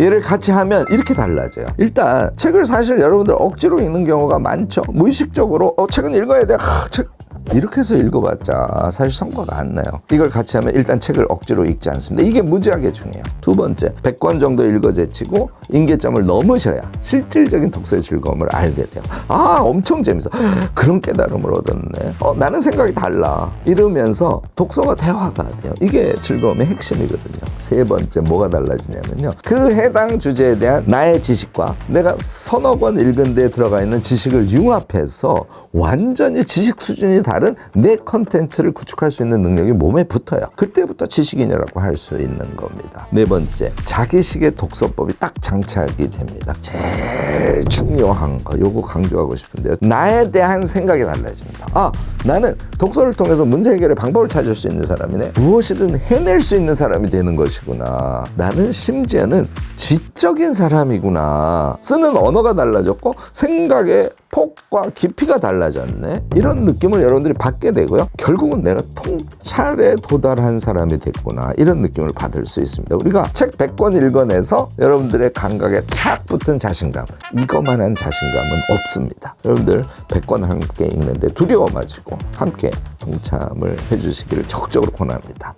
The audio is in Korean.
얘를 같이 하면 이렇게 달라져요. 일단 책을 사실 여러분들 억지로 읽는 경우가 많죠. 무의식적으로 어 책은 읽어야 돼. 하, 책 이렇게 해서 읽어봤자 사실 성과가 안 나요. 이걸 같이 하면 일단 책을 억지로 읽지 않습니다. 이게 무지하게 중요해요. 두 번째, 100권 정도 읽어 제치고 인계점을 넘으셔야 실질적인 독서의 즐거움을 알게 돼요. 아, 엄청 재밌어. 그런 깨달음을 얻었네. 어, 나는 생각이 달라. 이러면서 독서가 대화가 돼요. 이게 즐거움의 핵심이거든요. 세 번째, 뭐가 달라지냐면요. 그 해당 주제에 대한 나의 지식과 내가 서너 권 읽은 데에 들어가 있는 지식을 융합해서 완전히 지식 수준이 다른 내 컨텐츠를 구축할 수 있는 능력이 몸에 붙어요. 그때부터 지식인이라고 할 수 있는 겁니다. 네 번째, 자기식의 독서법이 딱 장착이 됩니다. 제일 중요한 거, 요거 강조하고 싶은데요. 나에 대한 생각이 달라집니다. 아, 나는 독서를 통해서 문제 해결의 방법을 찾을 수 있는 사람이네. 무엇이든 해낼 수 있는 사람이 되는 것이구나. 나는 심지어는 지적인 사람이구나. 쓰는 언어가 달라졌고 생각의 폭과 깊이가 달라졌네. 이런 느낌을 여러분들이 받게 되고요. 결국은 내가 통찰에 도달한 사람이 됐구나. 이런 느낌을 받을 수 있습니다. 우리가 책 100권 읽어내서 여러분들의 감각에 착 붙은 자신감. 이거만한 자신감은 없습니다. 여러분들 100권 함께 읽는데 두려워 마시고 함께 동참을 해주시기를 적극적으로 권합니다.